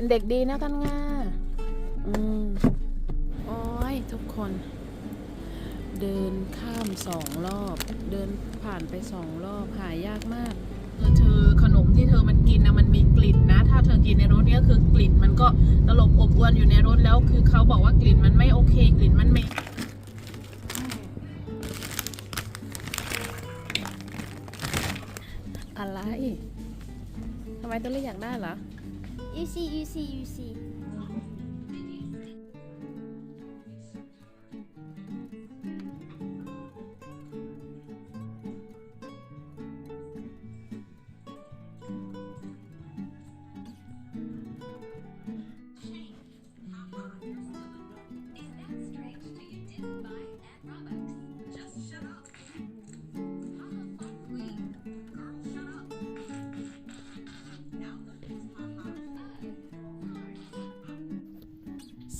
เป็นเด็กดีนะกันงาอืมโอ้ยทุกคน เดินข้ามสองรอบ เดินผ่านไปสองรอบหายากมากเธอขนมที่เธอมันกินนะมันมีกลิ่นนะ ถ้าเธอกินในรถเนี่ยคือกลิ่นมันก็ตลบอบอวนอยู่ในรถแล้ว คือเขาบอกว่ากลิ่นมันไม่โอเค กลิ่นมันเหม็นอะไรทำไมตัวเล็กอยากได้เหรอ You see, you see, you see.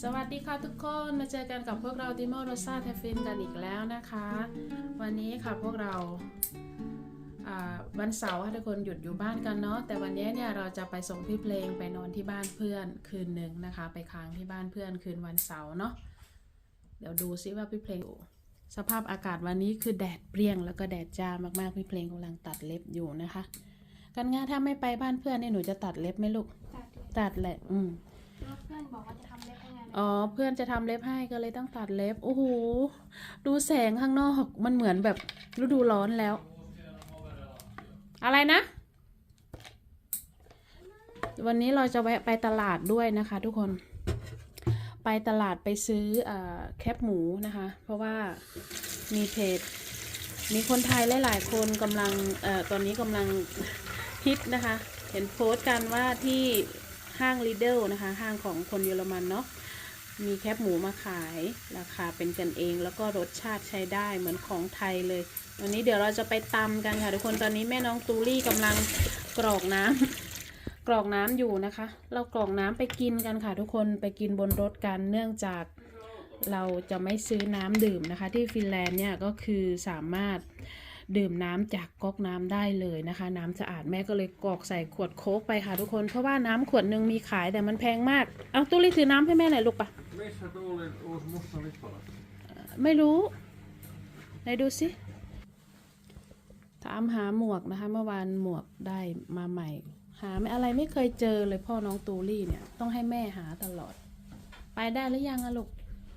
สวัสดีค่ะทุกคนมาเจอกันกับพวกเราติโมโรซาเทฟินกันอีกแล้วนะคะ วันนี้ค่ะพวกเราอ่าวันเสาร์ค่ะทุกคนหยุดอยู่บ้านกันเนาะแต่วันนี้เนี่ยเราจะไปส่งพี่เพลงไปนอนที่บ้านเพื่อนคืนหนึ่งนะคะ ไปค้างที่บ้านเพื่อนคืนวันเสาร์เนาะเดี๋ยวดูซิว่าพี่เพลงสภาพอากาศวันนี้คือแดดเปรี้ยงแล้วก็แดดจ้ามากๆพี่เพลงกำลังตัดเล็บอยู่นะคะกันงาถ้าไม่ไปบ้านเพื่อนเนี่ยหนูจะตัดเล็บไหมลูกตัดเลยตัดแหละอืมแล้วเพื่อนบอกว่าจะทำเล็บให้ไง อ๋อเพื่อนจะทำเล็บให้ก็เลยต้องตัดเล็บ โอ้โห ดูแสงข้างนอกมันเหมือนแบบฤดูร้อนแล้ว อะไรนะ วันนี้เราจะแวะไปตลาดด้วยนะคะ ทุกคน ไปตลาดไปซื้ออแคปหมูนะคะ เพราะว่ามีเพจ มีคนไทยหลายๆคนกำลังอตอนนี้กำลังฮิตนะคะ เห็นโพสต์กันว่าที่ห้างลีเดลนะคะ ห้างของคนเยอรมันเนาะ มีแคปหมูมาขาย ราคาเป็นกันเอง แล้วก็รสชาติใช้ได้เหมือนของไทยเลย วันนี้เดี๋ยวเราจะไปตำกันค่ะทุกคนตอนนี้แม่น้องตูรี่กำลังกรอกน้ำกรอกน้ำอยู่นะคะ เรากรอกน้ำไปกินกันค่ะทุกคนไปกินบนรถกันเนื่องจากเราจะไม่ซื้อน้ำดื่มนะคะ ที่ฟินแลนด์เนี่ยก็คือสามารถ ดื่มน้ำจากก๊อกน้ำได้เลยนะคะ น้ำสะอาดแม่ก็เลยกรอกใส่ขวดโค้กไปค่ะทุกคน เพราะว่าน้ำขวดหนึ่งมีขายแต่มันแพงมาก เอาตูรี่ถือน้ำให้แม่หน่อยลูกปะ Missä tuuli uusi musta lippalakki? ไม่รู้ไหนดูสิถามหาหมวกนะคะ เมื่อวานหมวกได้มาใหม่ หาไม่อะไรไม่เคยเจอเลยพ่อน้องตูรี่เนี่ยต้องให้แม่หาตลอด ไปได้หรือยังอะลูก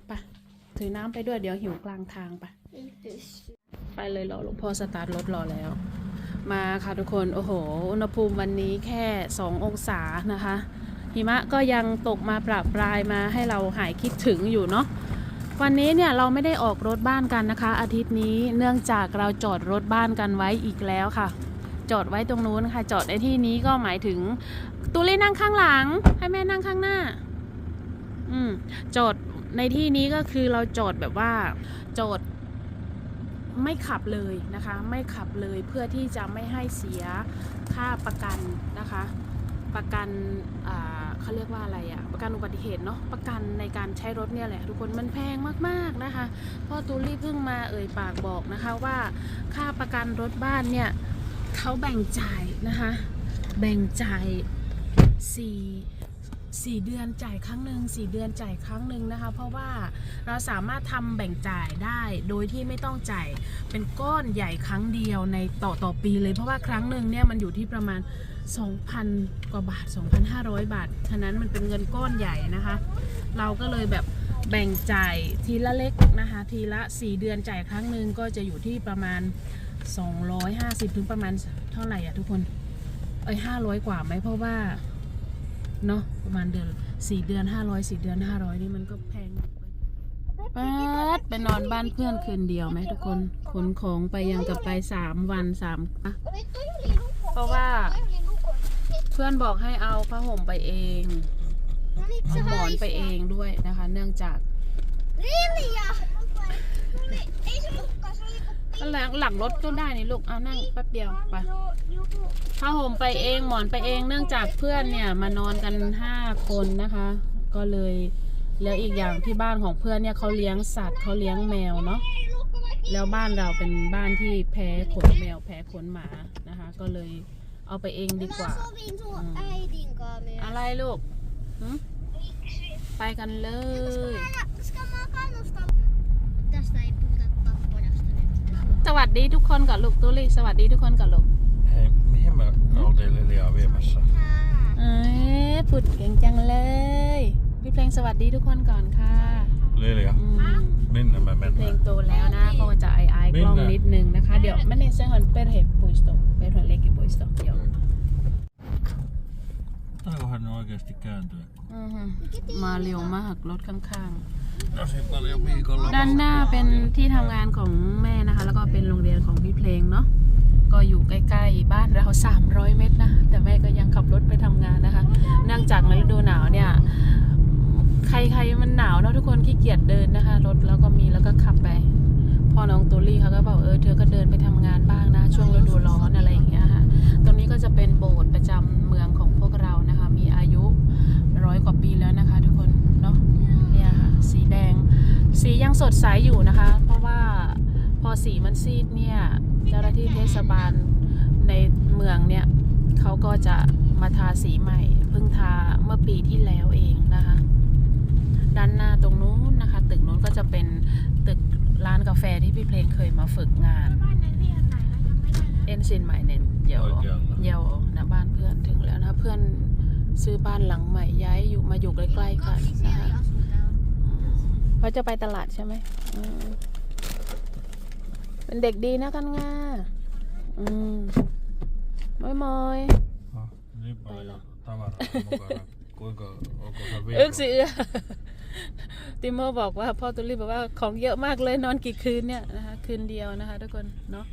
ไปถือน้ำไปด้วยเดี๋ยวหิวกลางทางไป ไปเลยรอหลวงพ่อสตาร์ทรถรอแล้ว มาค่ะทุกคน โอ้โห อุณหภูมิวันนี้แค่ 2 องศานะคะ หิมะก็ยังตกมาประปรายมาให้เราหายคิดถึงอยู่เนาะวันนี้เนี่ยเราไม่ได้ออกรถบ้านกันนะคะ อาทิตย์นี้เนื่องจากเราจอดรถบ้านกันไว้อีกแล้วค่ะ จอดไว้ตรงนู้นค่ะ จอดในที่นี้ก็หมายถึงตูเล่นั่งข้างหลัง ให้แม่นั่งข้างหน้า อืมจอดในที่นี้ก็คือเราจอดแบบว่าจอด ไม่ขับเลยนะคะ ไม่ขับเลยเพื่อที่จะไม่ให้เสียค่าประกันนะคะ ประกันเขาเรียกว่าอะไรอะประกันอุบัติเหตุเนาะประกันในการใช้รถเนี่ยแหละทุกคนมันแพงมากๆนะคะพ่อตูลี่เพิ่งมาเอ่ยปากบอกนะคะว่าค่าประกันรถบ้านเนี่ยเขาแบ่งจ่ายนะคะ แบ่งจ่ายสี่ สี่เดือนจ่ายครั้งหนึ่งสี่เดือนจ่ายครั้งหนึ่งนะคะ เพราะว่าเราสามารถทำแบ่งจ่ายได้โดยที่ไม่ต้องจ่ายเป็นก้อนใหญ่ครั้งเดียวในต่อต่อปีเลยเพราะว่าครั้งหนึ่งเนี่ยมันอยู่ที่ประมาณ 2,000 กว่าบาท 2,500 บาท ฉะนั้นมันเป็นเงินก้อนใหญ่นะคะ เราก็เลยแบบแบ่งจ่ายทีละเล็กนะคะ ทีละ 4 เดือนจ่ายครั้งหนึ่งก็จะอยู่ที่ประมาณ 250 ถึงประมาณเท่าไหร่อะทุกคนเอ้ย500 กว่าไหมเพราะว่า เนาะประมาณเดือน4เดือน500 4เดือน500นี่มันก็แพงป๊ดไปนอนบ้านเพื่อนคืนเดียวไหมทุกคนขนของไปยังกับไป3วัน3อะเพราะว่า เพื่อนบอกให้เอาผ้าห่มไปเองเอาหมอนไปเองด้วยนะคะ เนื่องจาก ก็หลังหลังรถก็ได้นี่ลูก เอานั่งแป๊บเดียวไปผ้าห่มไปเองหมอนไปเองเนื่องจากเพื่อนเนี่ยมานอนกันห้าคนนะคะ ก็เลยแล้วอีกอย่างที่บ้านของเพื่อนเนี่ยเขาเลี้ยงสัตว์เขาเลี้ยงแมวเนาะแล้วบ้านเราเป็นบ้านที่แพ้ขนแมวแพ้ขนหมานะคะ ก็เลยเอาไปเองดีกว่า อะไรลูกไปกันเลย สวัสดีทุกคนก่อนลูกตุลี่สวัสดีทุกคนก่อนลูก Hei, mihin me oltiin Liliaa viemässä? เอ้ยพูดเก่งจังเลยพี่เพลงสวัสดีทุกคนก่อนค่ะ Lilia, อืม minne me เพลง mennään? โตแล้วนะเขาก็จะไอไอกล้องนิดนึงนะคะ เดี๋ยวไม่ในเซฮอนเปรเฮปุยสโตเปรเฮเล็กปุยสโตเดี๋ยว Taivohan ne oikeasti kääntyä? อือฮึมาเร็วมากรถข้าง Tosi paljon viikolla. ๆ ด้านหน้าเป็นที่ทำงานของแม่นะคะ แล้วก็เป็นโรงเรียนของพี่เพลงเนาะก็อยู่ใกล้ๆบ้านเรา 300 เมตรนะ แต่แม่ก็ยังขับรถไปทำงานนะคะ เนื่องจากในฤดูหนาวเนี่ย ใครๆมันหนาวเนาะทุกคนขี้เกียจเดินนะคะ รถแล้วก็มีแล้วก็ขับไปพ่อน้องตูลี่เขาก็บอกเออเธอก็เดินไปทำงานบ้างนะ ช่วงฤดูร้อนอะไรอย่างเงี้ยค่ะ ตรงนี้ก็จะเป็นโบสถ์ประจำเมืองของพวกเรานะคะ มีอายุร้อยกว่าปีแล้วนะคะ ทุกคนเนาะเนี่ยค่ะสีแดง สียังสดใสอยู่นะคะ เพราะว่าพอสีมันซีดเนี่ยเจ้าหน้าที่เทศบาลในเมืองเนี่ยเขาก็จะมาทาสีใหม่เพิ่งทาเมื่อปีที่แล้วเองนะคะ ด้านหน้าตรงนู้นนะคะ ตึกนู้นก็จะเป็นตึกร้านกาแฟที่พี่เพลงเคยมาฝึกงานบ้านนั้นเรียนไหนแล้วยังไม่ได้นะเอ็นซินใหม่เนน เดี๋ยว Oikealla. เดี๋ยวนะบ้านเพื่อนถึงแล้วนะเพื่อนซื้อบ้านหลังใหม่ย้ายอยู่มาอยู่ใกล้ๆกัน Siellä นะคะ ei asu täällä. เขาจะไปตลาดใช่ไหมอืมเป็นเด็กดีนะกันงาอืมมอยมอย Ah, niin paljon tavaraa mukana. Kuinka, onko se เอึก viikko? สิเอื้อติโมบอกว่าพ่อตุลีบอกว่าของเยอะมากเลยนอนกี่คืนเนี่ยนะคะคืนเดียวนะคะทุกคนเนาะ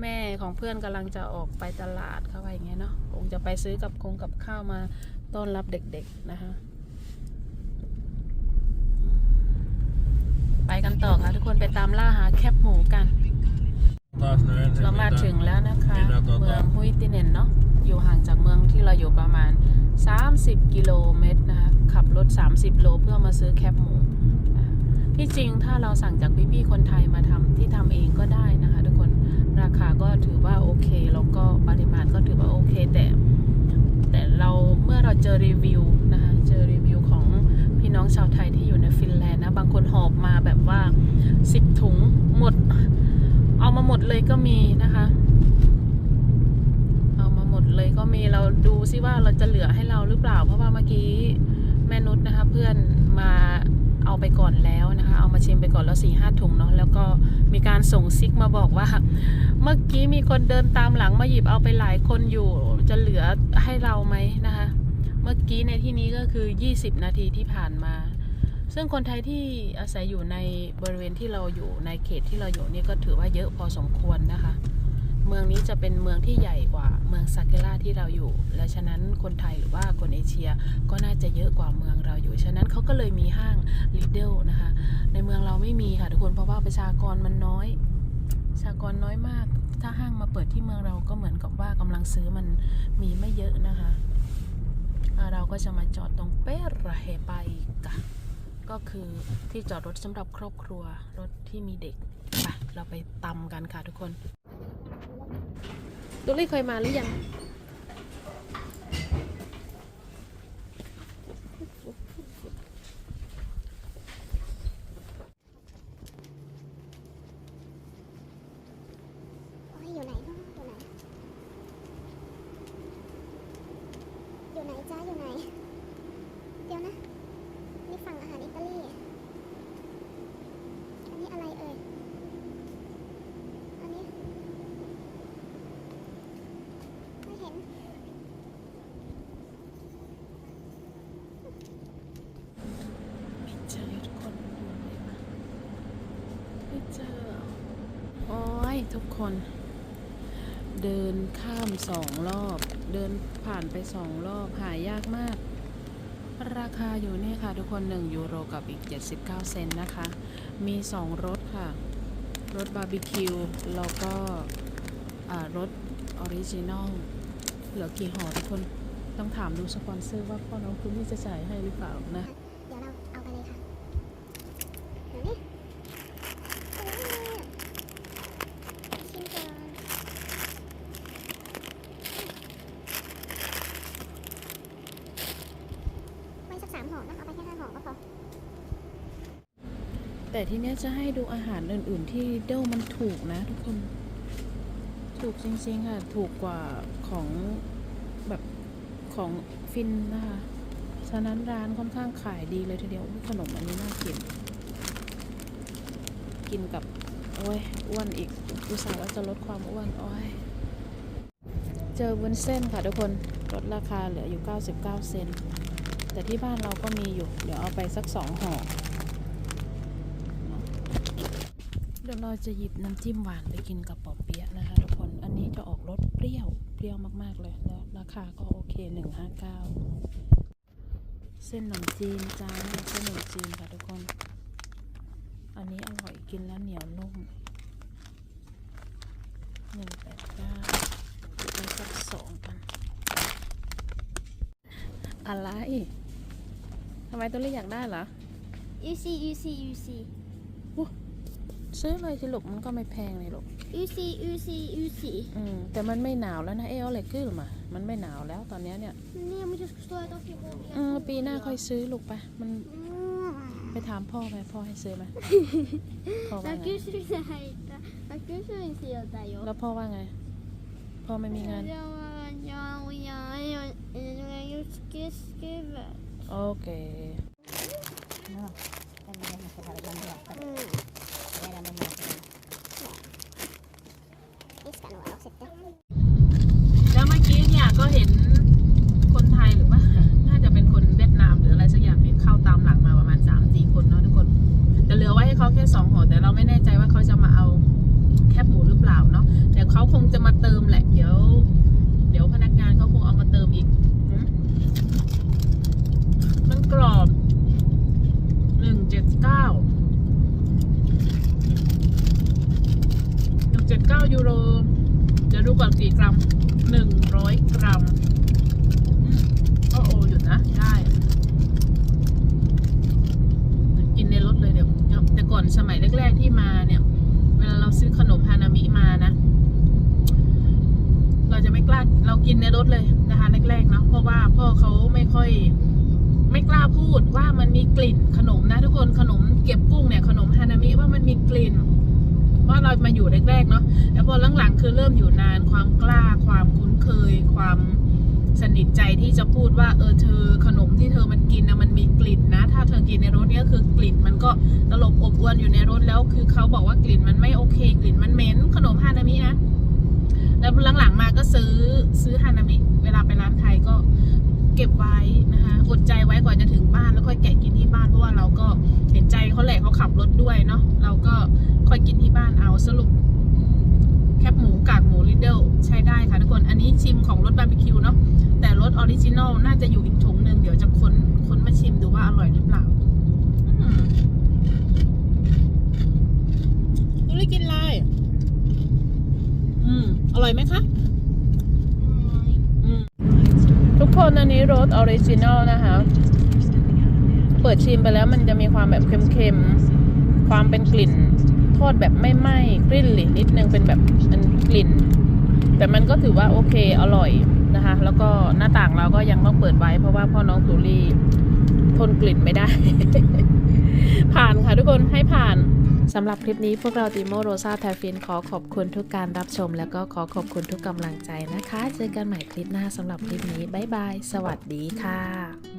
แม่ของเพื่อนกำลังจะออกไปตลาดเข้าไปอย่างเงี้ยเนาะคงจะไปซื้อกับคงกับข้าวมาต้อนรับเด็กๆนะคะ ไปกันต่อค่ะทุกคนไปตามล่าหาแคบหมูกัน เรามาถึงแล้วนะคะ เมืองฮุยติเนนเนาะอยู่ห่างจากเมืองที่เราอยู่ประมาณ 30 กิโลเมตรนะคะ ขับรถ 30 โลเพื่อมาซื้อแคบหมูที่จริงถ้าเราสั่งจากพี่ๆคนไทยมาทำที่ทำเองก็ได้นะคะ ราคาก็ถือว่าโอเค แล้วก็ปริมาณก็ถือว่าโอเค แต่ แต่เราเมื่อเราเจอรีวิวนะคะ เจอรีวิวของพี่น้องชาวไทยที่อยู่ในฟินแลนด์นะ บางคนหอบมาแบบว่า 10 ถุงหมด เอามาหมดเลยก็มีนะคะ เอามาหมดเลยก็มีเราดูซิว่าเราจะเหลือให้เราหรือเปล่า เพราะว่าเมื่อกี้แม่นุชนะคะเพื่อนมา เอาไปก่อนแล้วนะคะ เอามาชิมไปก่อนแล้วสี่ห้าถุงเนาะแล้วก็มีการส่งซิกมาบอกว่า เมื่อกี้มีคนเดินตามหลังมาหยิบเอาไปหลายคนอยู่จะเหลือให้เราไหมนะคะ เมื่อกี้ในที่นี้ก็คือ 20 นาทีที่ผ่านมา ซึ่งคนไทยที่อาศัยอยู่ในบริเวณที่เราอยู่ในเขตที่เราอยู่นี่ก็ถือว่าเยอะพอสมควรนะคะ เมืองนี้จะเป็นเมืองที่ใหญ่กว่าเมืองซาเกล่าที่เราอยู่ และฉะนั้นคนไทยหรือว่าคนเอเชียก็น่าจะเยอะกว่าเมืองเราอยู่ ฉะนั้นเขาก็เลยมีห้างลิเดลนะคะ ในเมืองเราไม่มีค่ะทุกคนเพราะว่าประชากรมันน้อยประชากรน้อยมาก ถ้าห้างมาเปิดที่เมืองเราก็เหมือนกับว่ากำลังซื้อมันมีไม่เยอะนะคะเราก็จะมาจอดตรงเประเฮไปกะก็คือที่จอดรถสำหรับครอบครัวรถที่มีเด็กไปเราไปตำกันค่ะทุกคน ตุลี่เคยมาหรือยัง โอ้ยอยู่ไหนเนาะอยู่ไหน อยู่ไหนจ้าอยู่ไหน เดี๋ยวนะ นี่ฝั่งอาหารอิตาลี อันนี้อะไรเอ่ย อันนี้ ไม่เห็น ไม่เจอทุกคนอยู่ไหนมาไม่เจอโอ้ย ทุกคน เดินข้ามสองรอบ เดินผ่านไปสองรอบหายากมาก ราคาอยู่นี่ค่ะทุกคน 1 ยูโรกับอีก 79 เซนนะคะ มี 2รสค่ะรสบาร์บีคิวแล้วก็อ่ารสออริจินอลเหลือกี่ห่อทุกคน ต้องถามดูสปอนเซอร์ว่าพ่อน้องคุณนี่จะจ่ายให้หรือเปล่านะ เดี๋ยวเราเอาไปเลยค่ะไหนนี่เอาไว้เลยอะชิมก่อนไม่สัก สามห่อนะเอาไปแค่ห้าห่อก็พอ แต่ ทีเนี้ยจะให้ดูอาหารอื่น ๆ ที่เดลมันถูกนะทุกคน ถูกจริง ๆ ค่ะ ถูกกว่าของแบบของฟินนะคะ ฉะนั้นร้านค่อนข้างขายดีเลยทีเดียวขนมอันนี้น่ากิน กินกับ โอ้ยอ้วนอีกอุตส่าห์ว่าจะลดความอ้วนโอ้ยเจอวุ้นเส้นค่ะทุกคนลดราคาเหลืออยู่ 99 เซนแต่ที่บ้านเราก็มีอยู่ เดี๋ยวเอาไปสักสองห่อ เดี๋ยวเราจะหยิบน้ำจิ้มหวานไปกินกับปอเปี๊ยะนะคะทุกคน อันนี้จะออกรสเปรี้ยว เปรี้ยวมากๆเลยแล้วราคาก็โอเค 159 เส้นขนมจีนจ้าเส้นขนมจีนค่ะทุกคน อันนี้อร่อยกินแล้วเหนียวนุ่ม 189ไปสักสองกัน อะไร ทำไมตัวเล็กอยากได้เหรอยูซียูซียูซี ซื้อเลยสิลูกมันก็ไม่แพงเลยลูกยูซียูซียูซีอืมแต่มันไม่หนาวแล้วนะเอออะไรขึ้นมามันไม่หนาวแล้วตอนนี้เนี่ยนี่มันจะสวยต้องกี่โอืมปีหน้าค่อยซื้อลูกไปมันไปถามพ่อไหมพ่อให้ซื้อไหมแล้วพ่อว่าไงแล้วพ่อว่าไงพ่อไม่มีงานโอเค แล้วเมื่อกี้เนี่ยก็เห็นคนไทยหรือว่า น่าจะเป็นคนเวียดนามหรืออะไรสักอย่างเนี่ยเข้าตามหลังมาประมาณสามสี่คนเนาะทุกคนจะเหลือไว้ให้เขาแค่สองห่อแต่เราไม่แน่ใจว่าเขาจะมาเอาแคบหมูหรือเปล่าเนาะแต่เขาคงจะมาเติมแหละเดี๋ยว เดี๋ยวพนักงานเขาคงเอามาเติมอีกหืมมันกรอบหนึ่งเจ็ดเก้าหนึ่งเจ็ดเก้ายูโร เดูก่อนกี่กรัมหนึ่งร้อยกรัมก็โออยู่นะ ได้ กินในรถเลยเดี๋ยวแต่ก่อนสมัยแรก ๆ ที่มาเนี่ย เวลาเราซื้อขนมฮานามิมานะ เราจะไม่กล้าเรากินในรถเลยนะคะแรกๆเนาะเพราะว่าพ่อเขาไม่ค่อยไม่กล้าพูดว่ามันมีกลิ่นขนมนะทุกคนขนมเก็บกุ้งเนี่ยขนมฮานามิว่ามันมีกลิ่น ว่าเรามาอยู่แรกๆเนาะแล้วพอหลังๆคือเริ่มอยู่นานความกล้าความคุ้นเคย ความสนิทใจที่จะพูดว่าเออเธอขนมที่เธอมันกินนะมันมีกลิ่นนะ ถ้าเธอกินในรถเนี่ยคือกลิ่นมันก็ตลบอบอวนอยู่ในรถแล้ว คือเขาบอกว่ากลิ่นมันไม่โอเค กลิ่นมันเหม็นขนมฮานามินะแล้วหลังๆมาก็ซื้อซื้อฮานามิ เวลาไปร้านไทยก็ เก็บไว้นะคะอดใจไว้กว่าจะถึงบ้านแล้วค่อยแกะกินที่บ้านเพราะว่าเราก็เห็นใจเขาแหละเขาขับรถด้วยเนาะเราก็ค่อยกินที่บ้านเอาสรุป แคบหมูกากหมูลิดเดิลใช้ได้ค่ะทุกคน อันนี้ชิมของรสบาร์บีคิวเนาะแต่รสออริจินอลน่าจะอยู่อีกถุงหนึ่งเดี๋ยวจะค้นค้นมาชิมดูว่าอร่อยหรือเปล่าดูได้กินลายอืมอร่อยไหมคะ อืม ทุก คนอันนี้รสออริจินอลนะคะ เปิดชิมไปแล้วมันจะมีความแบบเค็มๆ ความเป็นกลิ่นทอดแบบไม่ไหม้กลิ่นหลินนิดนึงเป็นแบบมันกลิ่น แต่มันก็ถือว่าโอเคอร่อยนะคะ แล้วก็หน้าต่างเราก็ยังต้องเปิดไว้ เพราะว่าพ่อน้องตูรี่ทนกลิ่นไม่ได้ ผ่านค่ะทุกคนให้ผ่าน สำหรับคลิปนี้พวกเราติโมโรซาแทฟินขอขอบคุณทุกการรับชม แล้วก็ขอขอบคุณทุกกำลังใจนะคะ เจอกันใหม่คลิปหน้าสำหรับคลิปนี้ บ๊ายบาย สวัสดีค่ะ